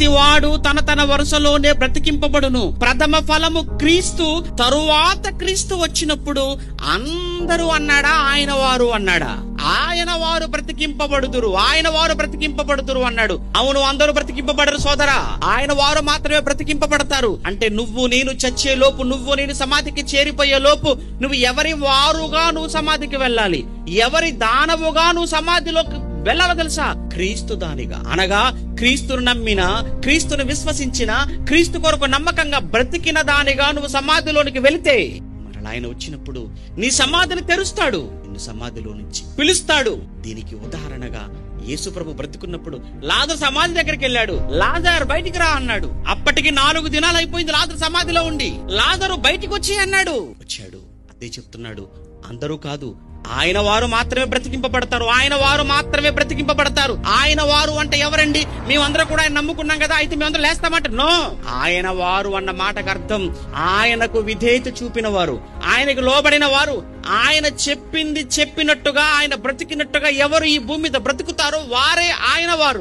ప్రతివాడు తన తన వరుసలోనే బ్రతికింపబడును. ప్రథమ ఫలము క్రీస్తు తరువాత క్రీస్తు వచ్చినప్పుడు అందరూ అన్నాడా ఆయన వారు అన్నాడా? ఆయన వారు బ్రతికింపబడుదురు ఆయన వారు బ్రతికింపబడుదురు అన్నాడు. అవును అందరూ బ్రతికింపబడరు సోదరా. ఆయన వారు మాత్రమే బ్రతికింపబడతారు. అంటే నువ్వు నేను చచ్చే లోపు నువ్వు నేను సమాధికి చేరిపోయే లోపు నువ్వు ఎవరి వారుగా నువ్వు సమాధికి వెళ్ళాలి? ఎవరి దానవుగా నువ్వు సమాధిలోకి వెళ్ళాలో తెలుసా? క్రీస్తు దానిగా. అనగా క్రీస్తును నమ్మిన క్రీస్తును విశ్వసించిన క్రీస్తు కొరకు నమ్మకంగా బ్రతికిన దానిగా నువ్వు సమాధిలోనికి వెళితే మరలా ఆయన వచ్చినప్పుడు నీ సమాధిని తెరుస్తాడు నిన్ను సమాధిలో నుంచి పిలుస్తాడు. దీనికి ఉదాహరణగా యేసుప్రభు బ్రతుకున్నప్పుడు లాజర్ సమాధి దగ్గరికి వెళ్ళాడు. లాజర్ బయటికి రా అన్నాడు. అప్పటికి నాలుగు దినాలు అయిపోయింది లాజర్ సమాధిలో ఉండి. లాజరు బయటికి వచ్చి అన్నాడు. వచ్చాడు. అదే చెప్తున్నాడు. అందరూ కాదు ఆయన వారు మాత్రమే బ్రతికింపబడతారు. ఆయన వారు మాత్రమే బ్రతికింపబడతారు. ఆయన వారు అంటే ఎవరండి? మేమందరం కూడా ఆయన నమ్ముకున్నాం కదా అయితే మేమందరం లేస్తామంట. నో! ఆయన వారు అన్న మాటకు అర్థం ఆయనకు విధేయత చూపిన వారు ఆయనకు లోబడిన వారు ఆయన చెప్పింది చెప్పినట్టుగా ఆయన బ్రతికినట్టుగా ఎవరు ఈ భూమి మీద బ్రతుకుతారో వారే ఆయన వారు.